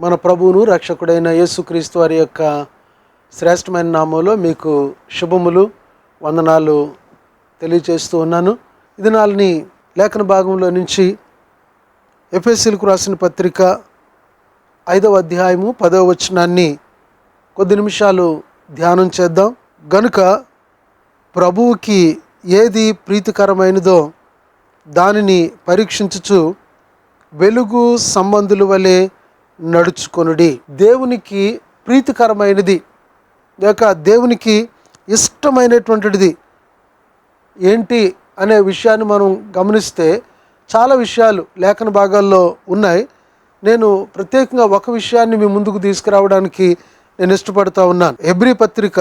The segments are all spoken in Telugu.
మన ప్రభువును రక్షకుడైన యేసుక్రీస్తు వారి యొక్క శ్రేష్టమైన నామంలో మీకు శుభములు వందనాలు తెలియజేస్తూ ఉన్నాను. ఇది నాలుని లేఖన భాగంలో నుంచి ఎఫ్ఎస్సీలకు రాసిన పత్రిక ఐదవ అధ్యాయము పదవ వచనాన్ని కొద్ది నిమిషాలు ధ్యానం చేద్దాం. గనుక ప్రభువుకి ఏది ప్రీతికరమైనదో దానిని పరీక్షించుచు వెలుగు సంబంధుల వలె నడుచుకొనుడి. దేవునికి ప్రీతికరమైనది. లేక దేవునికి ఇష్టమైనటువంటిది ఏంటి అనే విషయాన్ని మనం గమనిస్తే చాలా విషయాలు లేఖన భాగాల్లో ఉన్నాయి. నేను ప్రత్యేకంగా ఒక విషయాన్ని మీ ముందుకు తీసుకురావడానికి నేను ఇష్టపడతా ఉన్నాను. ఎబ్రి పత్రిక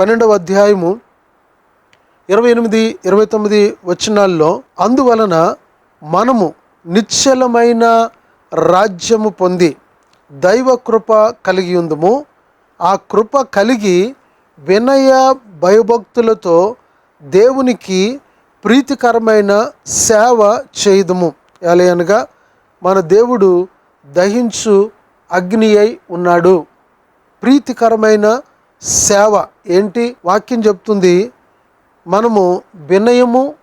పన్నెండవ అధ్యాయము ఇరవై ఎనిమిది ఇరవై తొమ్మిది వచ్చినాల్లో అందువలన మనము నిశ్చలమైన రాజ్యము పొంది దైవ కృప కలిగి ఉందము. ఆ కృప కలిగి వినయ భయభక్తులతో దేవునికి ప్రీతికరమైన సేవ చేయుదము. ఎలయనగా మన దేవుడు దహించు అగ్ని అయి ఉన్నాడు. ప్రీతికరమైన సేవ ఏంటి? వాక్యం చెప్తుంది మనము వినయము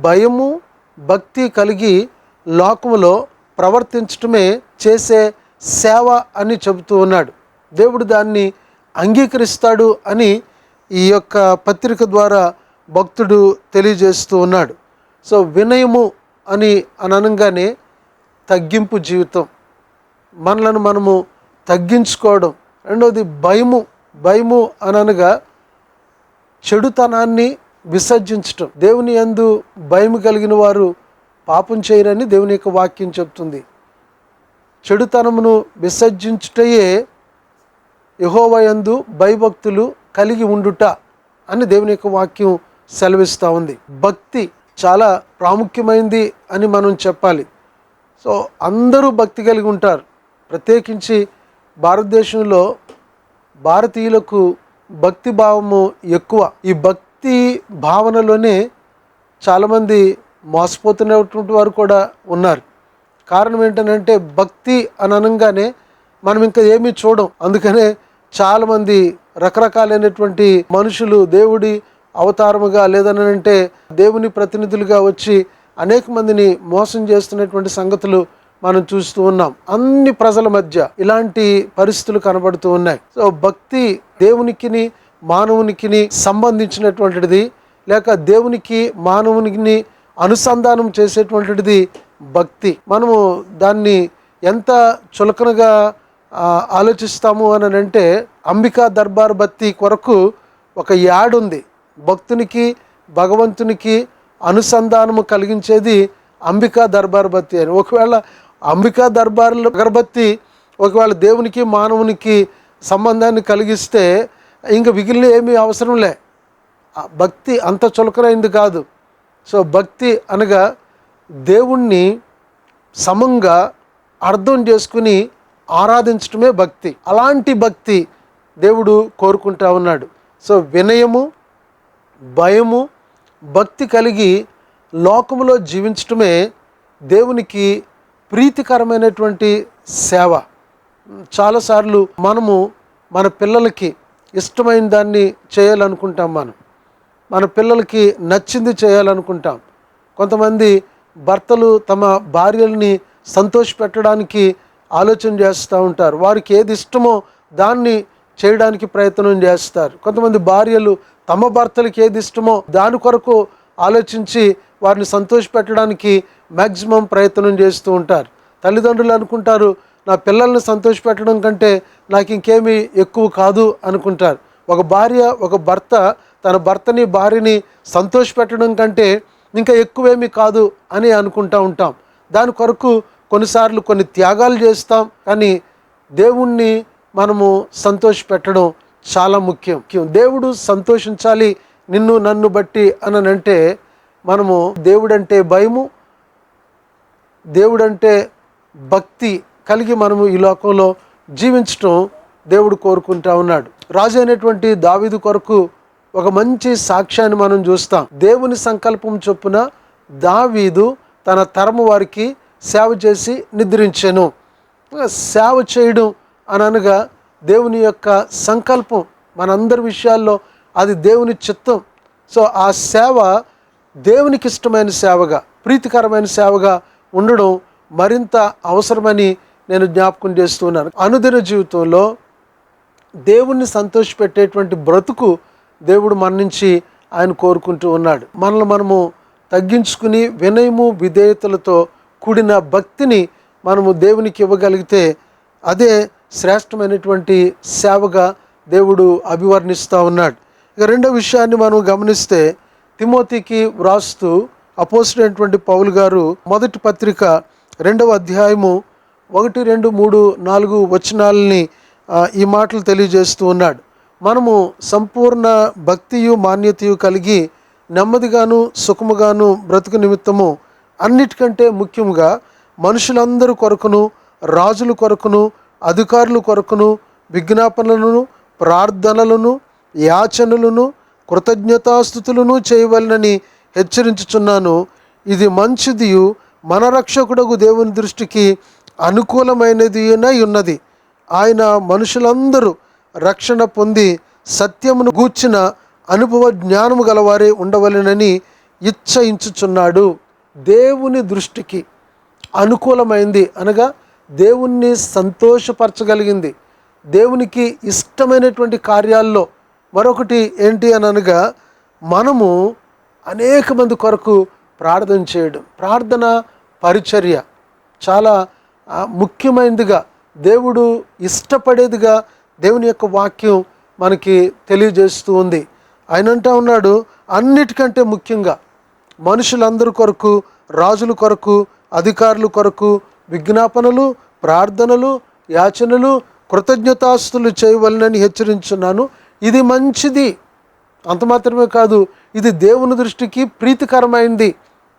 భయము భక్తి కలిగి లోకములో ప్రవర్తించటమే చేసే సేవ అని చెబుతూ ఉన్నాడు. దేవుడు దాన్ని అంగీకరిస్తాడు అని ఈ యొక్క పత్రిక ద్వారా భక్తుడు తెలియజేస్తూ ఉన్నాడు. సో వినయము అని అనగానే తగ్గింపు జీవితం. మనలను మనము తగ్గించుకోవడం. రెండవది భయము. భయము అనగా చెడుతనాన్ని విసర్జించటం. దేవుని యందు భయం కలిగిన వారు పాపం చేయరని దేవుని యొక్క వాక్యం చెప్తుంది. చెడుతనమును విసర్జించుటయే యహోవయందు భయభక్తులు కలిగి ఉండుట అని దేవుని యొక్క వాక్యం సెలవిస్తూ ఉంది. భక్తి చాలా ప్రాముఖ్యమైంది అని మనం చెప్పాలి. సో అందరూ భక్తి కలిగి ఉంటారు. ప్రత్యేకించి భారతదేశంలో భారతీయులకు భక్తి భావము ఎక్కువ. ఈ భక్తి భావనలోనే చాలామంది మోసపోతున్నటువంటి వారు కూడా ఉన్నారు. కారణం ఏంటంటే భక్తి అని అనగానే మనం ఇంకా ఏమీ చూడం. అందుకనే చాలామంది రకరకాలైనటువంటి మనుషులు దేవుడి అవతారముగా లేదనంటే దేవుని ప్రతినిధులుగా వచ్చి అనేక మందిని మోసం చేస్తున్నటువంటి సంగతులు మనం చూస్తూ ఉన్నాం. అన్ని ప్రజల మధ్య ఇలాంటి పరిస్థితులు కనబడుతూ ఉన్నాయి. సో భక్తి దేవునికిని మానవునికిని సంబంధించినటువంటిది లేక దేవునికి మానవునికి అనుసంధానం చేసేటువంటిది భక్తి. మనము దాన్ని ఎంత చులకనగా ఆలోచిస్తాము అని అంటే అంబికా దర్బార్ భక్తి కొరకు ఒక యాడ్ ఉంది. భక్తునికి భగవంతునికి అనుసంధానము కలిగించేది అంబికా దర్బార్ భక్తి అని. ఒకవేళ అంబికా దర్బార్లో అగరబత్తి ఒకవేళ దేవునికి మానవునికి సంబంధాన్ని కలిగిస్తే ఇంకా మిగిలిన ఏమీ అవసరం లే. భక్తి అంత చులకనైంది కాదు. సో భక్తి అనగా దేవుణ్ణి సమంగా అర్థం చేసుకుని ఆరాధించటమే భక్తి. అలాంటి భక్తి దేవుడు కోరుకుంటా ఉన్నాడు. సో వినయము భయము భక్తి కలిగి లోకములో జీవించటమే దేవునికి ప్రీతికరమైనటువంటి సేవ. చాలాసార్లు మనము మన పిల్లలకి ఇష్టమైన దాన్ని చేయాలనుకుంటాం మనం. మన పిల్లలకి నచ్చింది చేయాలనుకుంటాం. కొంతమంది భర్తలు తమ భార్యల్ని సంతోషపెట్టడానికి ఆలోచన చేస్తూ ఉంటారు. వారికి ఏది ఇష్టమో దాన్ని చేయడానికి ప్రయత్నం చేస్తారు. కొంతమంది భార్యలు తమ భర్తలకి ఏది ఇష్టమో దాని కొరకు ఆలోచించి వారిని సంతోషపెట్టడానికి మ్యాక్సిమం ప్రయత్నం చేస్తూ ఉంటారు. తల్లిదండ్రులు అనుకుంటారు నా పిల్లల్ని సంతోషపెట్టడం కంటే నాకు ఇంకేమీ ఎక్కువ కాదు అనుకుంటారు. ఒక భార్య ఒక భర్త తన భర్తని భార్యని సంతోషపెట్టడం కంటే ఇంకా ఎక్కువేమీ కాదు అని అనుకుంటా ఉంటాం. దాని కొరకు కొన్నిసార్లు కొన్ని త్యాగాలు చేస్తాం కానీ దేవుణ్ణి మనము సంతోషపెట్టడం చాలా ముఖ్యం. దేవుడు సంతోషించాలి నిన్ను నన్ను బట్టి అని అంటే మనము దేవుడంటే భయము దేవుడంటే భక్తి కలిగి మనము ఈ లోకంలో జీవించటం దేవుడు కోరుకుంటా ఉన్నాడు. రాజు అయినటువంటి దావిదు కొరకు ఒక మంచి సాక్ష్యాన్ని మనం చూస్తాం. దేవుని సంకల్పం చొప్పున దావీదు తన తరము వారికి సేవ చేసి నిద్రించాను. సేవ చేయడం అని అనగా దేవుని యొక్క సంకల్పం. మనందరి విషయాల్లో అది దేవుని చిత్తం. సో ఆ సేవ దేవునికి ఇష్టమైన సేవగా ప్రీతికరమైన సేవగా ఉండడం మరింత అవసరమని నేను జ్ఞాపకం చేస్తున్నాను. అనుదిన జీవితంలో దేవుణ్ణి సంతోషపెట్టేటువంటి బ్రతుకు దేవుడు మన నుంచి ఆయన కోరుకుంటూ ఉన్నాడు. మనల్ని మనము తగ్గించుకుని వినయము విధేయతలతో కూడిన భక్తిని మనము దేవునికి ఇవ్వగలిగితే అదే శ్రేష్టమైనటువంటి సేవగా దేవుడు అభివర్ణిస్తూ ఉన్నాడు. ఇక రెండో విషయాన్ని మనం గమనిస్తే తిమోతికి వ్రాస్తూ అపోసిడైనటువంటి పౌలు గారు మొదటి పత్రిక రెండవ అధ్యాయము ఒకటి రెండు మూడు నాలుగు వచనాలని ఈ మాటలు తెలియజేస్తూ ఉన్నాడు. మనము సంపూర్ణ భక్తియు మాన్యతయు కలిగి నెమ్మదిగాను సుఖముగాను బ్రతుకు నిమిత్తము అన్నిటికంటే ముఖ్యముగా మనుషులందరూ కొరకును రాజుల కొరకును అధికారుల కొరకును విజ్ఞాపనలను ప్రార్థనలను యాచనలను కృతజ్ఞతాస్థుతులను చేయవలనని హెచ్చరించుచున్నాను. ఇది మంచిదియు మన రక్షకుడగు దేవుని దృష్టికి అనుకూలమైనది ఉన్నది. ఆయన మనుషులందరూ రక్షణ పొంది సత్యమును గూర్చిన అనుభవ జ్ఞానము గలవారే ఉండవలెనని ఇచ్చయించుచున్నాడు. దేవుని దృష్టికి అనుకూలమైంది అనగా దేవుణ్ణి సంతోషపరచగలిగింది. దేవునికి ఇష్టమైనటువంటి కార్యాల్లో మరొకటి ఏంటి అని అనగా మనము అనేక మంది కొరకు ప్రార్థన చేయడం. ప్రార్థన పరిచర్య చాలా ముఖ్యమైనదిగా దేవుడు ఇష్టపడేదిగా దేవుని యొక్క వాక్యం మనకి తెలియజేస్తూ ఉంది. ఆయన అంటా ఉన్నాడు అన్నిటికంటే ముఖ్యంగా మనుషులందరి కొరకు రాజుల కొరకు అధికారుల కొరకు విజ్ఞాపనలు ప్రార్థనలు యాచనలు కృతజ్ఞతాస్తులు చేయవలనని హెచ్చరించున్నాను. ఇది మంచిది. అంత మాత్రమే కాదు ఇది దేవుని దృష్టికి ప్రీతికరమైంది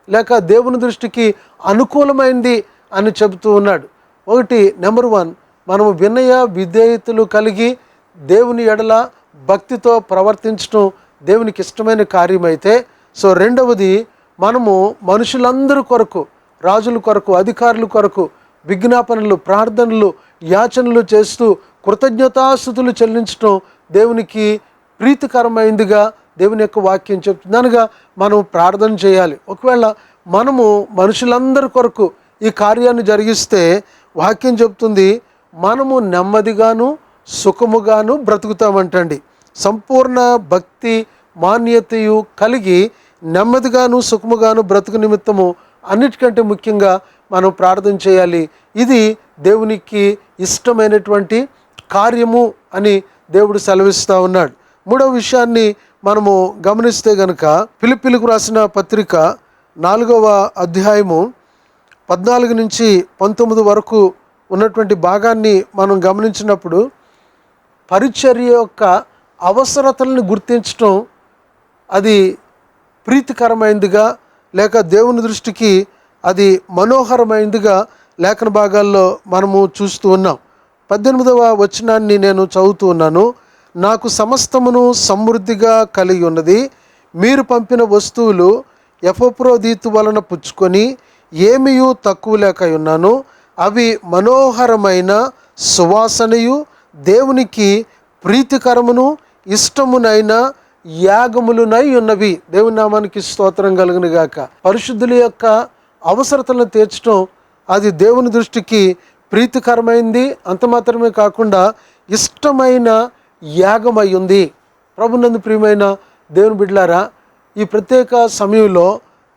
లేక దేవుని దృష్టికి అనుకూలమైంది అని చెబుతూ ఉన్నాడు. ఒకటి నెంబర్ వన్ మనము వినయ విధేయతలు కలిగి దేవుని ఎడల భక్తితో ప్రవర్తించడం దేవునికి ఇష్టమైన కార్యమైతే సో రెండవది మనము మనుషులందరి కొరకు రాజుల కొరకు అధికారుల కొరకు విజ్ఞాపనలు ప్రార్థనలు యాచనలు చేస్తూ కృతజ్ఞతాస్థుతులు చెల్లించడం దేవునికి ప్రీతికరమైందిగా దేవుని యొక్క వాక్యం చెప్తుంది అనగా మనం ప్రార్థన చేయాలి. ఒకవేళ మనము మనుషులందరి కొరకు ఈ కార్యాన్ని జరిగిస్తే వాక్యం చెప్తుంది మనము నెమ్మదిగాను సుఖముగాను బ్రతుకుతామంటండి. సంపూర్ణ భక్తి మాన్యతయు కలిగి నెమ్మదిగాను సుఖముగాను బ్రతుకు నిమిత్తము అన్నిటికంటే ముఖ్యంగా మనం ప్రార్థన చేయాలి. ఇది దేవునికి ఇష్టమైనటువంటి కార్యము అని దేవుడు సెలవిస్తూ ఉన్నాడు. మూడవ విషయాన్ని మనము గమనిస్తే గనక పిలిపిలకు రాసిన పత్రిక నాలుగవ అధ్యాయము పద్నాలుగు నుంచి పంతొమ్మిది వరకు ఉన్నటువంటి భాగాన్ని మనం గమనించినప్పుడు పరిచర్య యొక్క అవసరతలను గుర్తించటం అది ప్రీతికరమైనదిగా లేక దేవుని దృష్టికి అది మనోహరమైనదిగా లేఖన భాగాల్లో మనము చూస్తూ ఉన్నాం. పద్దెనిమిదవ వచనాన్ని నేను చదువుతూ ఉన్నాను. నాకు సమస్తమును సమృద్ధిగా కలిగి ఉన్నది. మీరు పంపిన వస్తువులు ఎఫోప్రోదీతు వలన పుచ్చుకొని ఏమియూ తక్కువ లేక ఉన్నాను. అవి మనోహరమైన సువాసనయు దేవునికి ప్రీతికరమును ఇష్టమునైన యాగములునై ఉన్నవి. దేవుని నామానికి స్తోత్రం కలుగును గాక. పరిశుద్ధుల యొక్క అవసరతలను తీర్చడం అది దేవుని దృష్టికి ప్రీతికరమైంది. అంత మాత్రమే కాకుండా ఇష్టమైన యాగమై ఉంది ప్రభునందు ప్రియమైన దేవుని బిడ్లారా ఈ ప్రత్యేక సమయంలో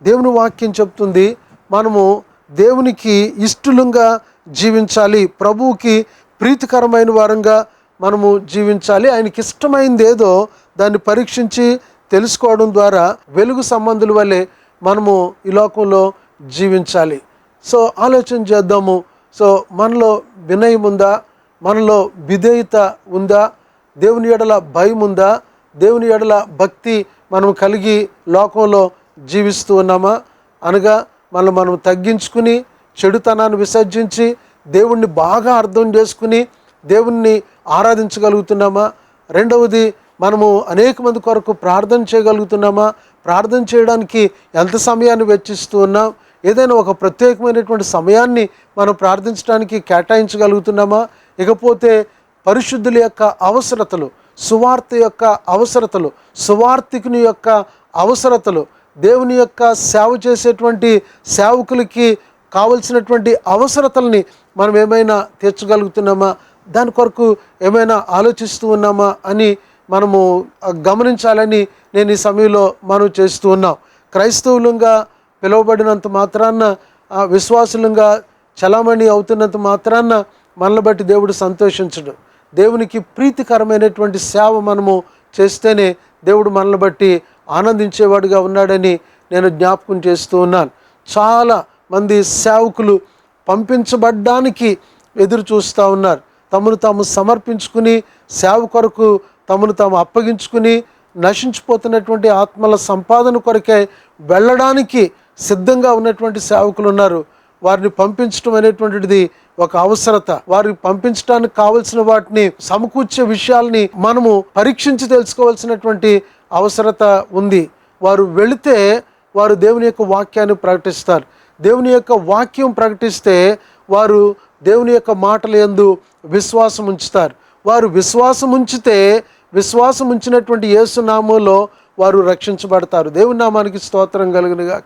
దేవుని వాక్యం చెప్తుంది. మనము దేవునికి ఇష్టలుగా జీవించాలి ప్రభువుకి ప్రీతికరమైన వారంగా మనము జీవించాలి. ఆయనకి ఇష్టమైంది ఏదో దాన్ని పరీక్షించి తెలుసుకోవడం ద్వారా వెలుగు సంబంధుల వల్లే మనము ఈ లోకంలో జీవించాలి. సో ఆలోచన చేద్దాము. సో మనలో వినయం ఉందా? మనలో విధేయత ఉందా? దేవుని ఎడల భయం ఉందా? దేవుని ఎడల భక్తి మనం కలిగి లోకంలో జీవిస్తూ ఉన్నామా? అనగా మనం మనం తగ్గించుకుని చెడుతనాన్ని విసర్జించి దేవుణ్ణి బాగా అర్థం చేసుకుని దేవుణ్ణి ఆరాధించగలుగుతున్నామా? రెండవది మనము అనేక మంది కొరకు ప్రార్థన చేయగలుగుతున్నామా? ప్రార్థన చేయడానికి ఎంత సమయాన్ని వెచ్చిస్తూ ఉన్నాం? ఏదైనా ఒక ప్రత్యేకమైనటువంటి సమయాన్ని మనం ప్రార్థించడానికి కేటాయించగలుగుతున్నామా? ఇకపోతే పరిశుద్ధుల యొక్క అవసరతలు సువార్త యొక్క అవసరతలు సువార్థికుని యొక్క అవసరతలు దేవుని యొక్క సేవ చేసేటువంటి సేవకులకి కావలసినటువంటి అవసరతల్ని మనం ఏమైనా తీర్చగలుగుతున్నామా? దాని కొరకు ఏమైనా ఆలోచిస్తూ ఉన్నామా అని మనము గమనించాలని నేను ఈ సమయంలో మనం చేస్తూ ఉన్నాం. క్రైస్తవులంగా పిలువబడినంత మాత్రాన ఆ, విశ్వాసులంగా చలామణి అవుతున్నంత మాత్రాన మనల్ని బట్టి దేవుడు సంతోషించడు. దేవునికి ప్రీతికరమైనటువంటి సేవ మనము చేస్తేనే దేవుడు మనల్ని బట్టి ఆనందించేవాడుగా ఉన్నాడని నేను జ్ఞాపకం చేస్తూ ఉన్నాను. చాలా మంది సేవకులు పంపించబడ్డానికి ఎదురు చూస్తూ ఉన్నారు. తమను తాము సమర్పించుకుని సేవ కొరకు తమను తాము అప్పగించుకుని నశించిపోతున్నటువంటి ఆత్మల సంపాదన కొరకే వెళ్ళడానికి సిద్ధంగా ఉన్నటువంటి సేవకులు ఉన్నారు. వారిని పంపించడం అనేటువంటిది ఒక అవసరత. వారిని పంపించడానికి కావలసిన వాటిని సమకూర్చే విషయాల్ని మనము పరీక్షించి తెలుసుకోవాల్సినటువంటి అవసరత ఉంది. వారు వెళితే వారు దేవుని యొక్క వాక్యాన్ని ప్రకటిస్తారు. దేవుని యొక్క వాక్యం ప్రకటిస్తే వారు దేవుని యొక్క మాటల యందు విశ్వాసం ఉంచుతారు. వారు విశ్వాసం ఉంచితే విశ్వాసం ఉంచినటువంటి యేసునామంలో వారు రక్షించబడతారు. దేవుని నామానికి స్తోత్రం కలుగును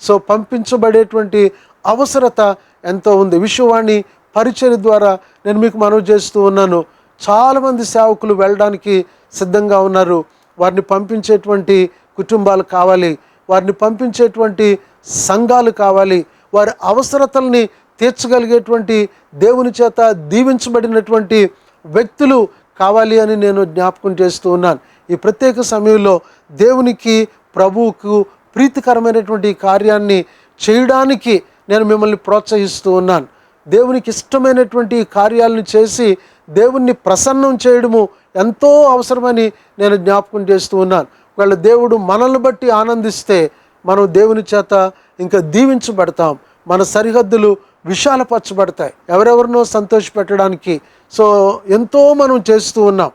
సో పంపించబడేటువంటి అవసరత ఎంతో ఉంది. విశ్వవాణి పరిచయ ద్వారా నేను మీకు మనవి చేస్తూ ఉన్నాను. చాలామంది సేవకులు వెళ్ళడానికి సిద్ధంగా ఉన్నారు. వారిని పంపించేటువంటి కుటుంబాలు కావాలి వారిని పంపించేటువంటి సంఘాలు కావాలి వారి అవసరతల్ని తీర్చగలిగేటువంటి దేవుని చేత దీవించబడినటువంటి వ్యక్తులు కావాలి అని నేను జ్ఞాపకం చేస్తూ ఉన్నాను. ఈ ప్రత్యేక సమయంలో దేవునికి ప్రభువుకు ప్రీతికరమైనటువంటి కార్యాన్ని చేయడానికి నేను మిమ్మల్ని ప్రోత్సహిస్తూ ఉన్నాను. దేవునికి ఇష్టమైనటువంటి కార్యాలను చేసి దేవుణ్ణి ప్రసన్నం చేయడము ఎంతో అవసరమని నేను జ్ఞాపకం చేస్తూ ఉన్నాను. ఒకవేళ దేవుడు మనల్ని బట్టి ఆనందిస్తే మనం దేవుని చేత ఇంకా దీవించబడతాం. మన సరిహద్దులు విశాలపరచబడతాయి. ఎవరెవరినో సంతోషపెట్టడానికి. సో ఎంతో మనం చేస్తూ ఉన్నాం.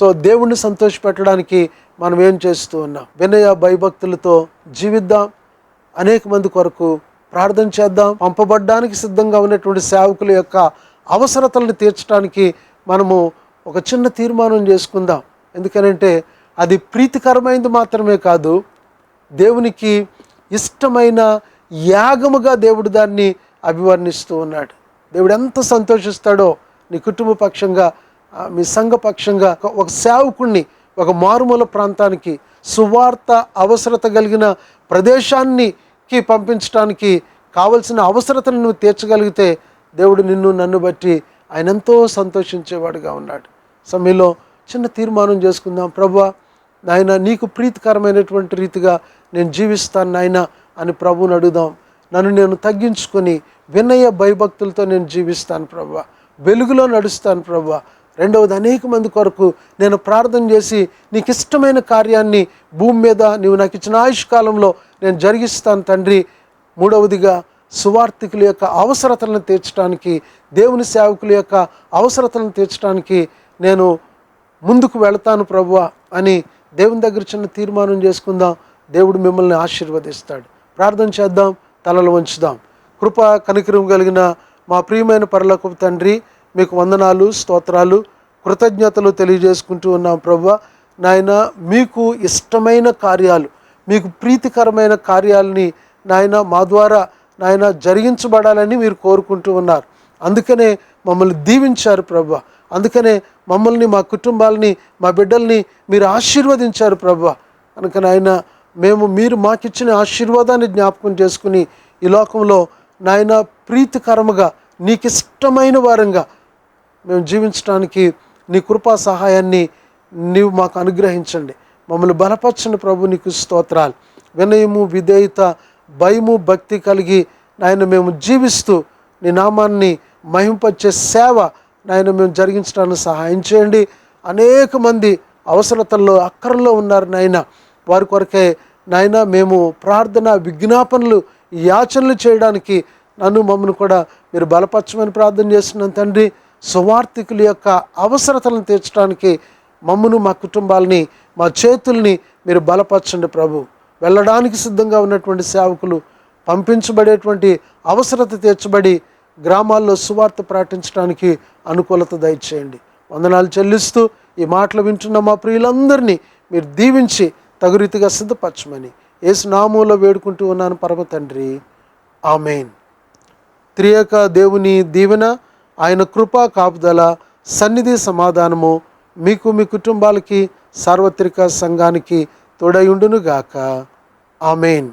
సో దేవుణ్ణి సంతోషపెట్టడానికి మనం ఏం చేస్తూ ఉన్నాం? వినయ భయభక్తులతో జీవిద్దాం. అనేక మంది కొరకు ప్రార్థన చేద్దాం. పంపబడ్డానికి సిద్ధంగా ఉన్నటువంటి సేవకుల యొక్క అవసరతలను తీర్చడానికి మనము ఒక చిన్న తీర్మానం చేసుకుందాం. ఎందుకనంటే అది ప్రీతికరమైనది మాత్రమే కాదు దేవునికి ఇష్టమైన యాగముగా దేవుడు దాన్ని అభివర్ణిస్తూ ఉన్నాడు. దేవుడు ఎంత సంతోషిస్తాడో నీ కుటుంబ పక్షంగా మీ సంఘ పక్షంగా ఒక- సేవకుణ్ణి ఒక మారుమూల ప్రాంతానికి సువార్త అవసరత కలిగిన ప్రదేశాన్నికి పంపించడానికి కావలసిన అవసరతను నువ్వు తీర్చగలిగితే దేవుడు నిన్ను నన్ను బట్టి ఆయన ఎంతో సంతోషించేవాడుగా ఉన్నాడు. సమయంలో చిన్న తీర్మానం చేసుకుందాం. ప్రభా నాయన నీకు ప్రీతికరమైనటువంటి రీతిగా నేను జీవిస్తాను నాయన అని ప్రభువుని అడుగుదాం. నన్ను నేను తగ్గించుకొని వినయ భయభక్తులతో నేను జీవిస్తాను ప్రభా. వెలుగులో నడుస్తాను ప్రభా. రెండవది అనేక మంది కొరకు నేను ప్రార్థన చేసి నీకు ఇష్టమైన కార్యాన్ని భూమి మీద నీవు నాకు ఇచ్చిన ఆయుష్ కాలంలో నేను జరిగిస్తాను తండ్రి. మూడవదిగా సువార్థికుల యొక్క అవసరతలను తీర్చడానికి దేవుని సేవకుల యొక్క అవసరతలను తీర్చడానికి నేను ముందుకు వెళతాను ప్రభు అని దేవుని దగ్గర చిన్న తీర్మానం చేసుకుందాం. దేవుడు మిమ్మల్ని ఆశీర్వదిస్తాడు. ప్రార్థన చేద్దాం తలలు వంచుదాం. కృప కనికరం కలిగిన మా ప్రియమైన పరలోకపు తండ్రి మీకు వందనాలు స్తోత్రాలు కృతజ్ఞతలు తెలియజేసుకుంటూ ఉన్నాం ప్రభు నాయన మీకు ఇష్టమైన కార్యాలు మీకు ప్రీతికరమైన కార్యాలని నాయన మా ద్వారా నాయన జరిగించబడాలని మీరు కోరుకుంటూ ఉన్నారు. అందుకనే మమ్మల్ని దీవించారు ప్రభు. అందుకనే మమ్మల్ని మా కుటుంబాలని మా బిడ్డల్ని మీరు ఆశీర్వదించారు ప్రభు. కనుక నాయన మేము మీరు మాకిచ్చిన ఆశీర్వాదాన్ని జ్ఞాపకం చేసుకుని ఈ లోకంలో నాయన ప్రీతికరముగా నీకు ఇష్టమైన వారంగా మేము జీవించడానికి నీ కృపా సహాయాన్ని నీవు మాకు అనుగ్రహించండి. మమ్మల్ని బలపరచండి ప్రభు నీకు స్తోత్రాలు. వినయము విధేయత భయము భక్తి కలిగి నాయన మేము జీవిస్తూ నీ నామాన్ని మహింపచ్చే సేవ నాయన మేము జరిగించడానికి సహాయం చేయండి. అనేక మంది అవసరతల్లో అక్కరలో ఉన్నారు నాయన. వారి కొరకే నాయన మేము ప్రార్థన విజ్ఞాపనలు యాచనలు చేయడానికి నన్ను మమ్మల్ని కూడా మీరు బలపరచమని ప్రార్థన చేస్తున్నాను తండ్రి. సువార్థికుల యొక్క అవసరతలను తీర్చడానికి మమ్మను మా కుటుంబాలని మా చేతుల్ని మీరు బలపరచండి ప్రభు. వెళ్ళడానికి సిద్ధంగా ఉన్నటువంటి సేవకులు పంపించబడేటువంటి అవసరత తీర్చబడి గ్రామాల్లో సువార్త ప్రకటించడానికి అనుకూలత దయచేయండి. వందనాలు చెల్లిస్తూ ఈ మాటలు వింటున్న మా ప్రియులందరినీ మీరు దీవించి తగురీతిగా సిద్ధపరచమని ఏసు నామంలో వేడుకుంటూ ఉన్నాను పరమ తండ్రి. ఆమెన్. త్రియక దేవుని దీవెన ఆయన కృపా కాపుదల సన్నిధి సమాధానము మీకు మీ కుటుంబాలకి సార్వత్రిక సంఘానికి తోడయుండునుగాక ఆమెన్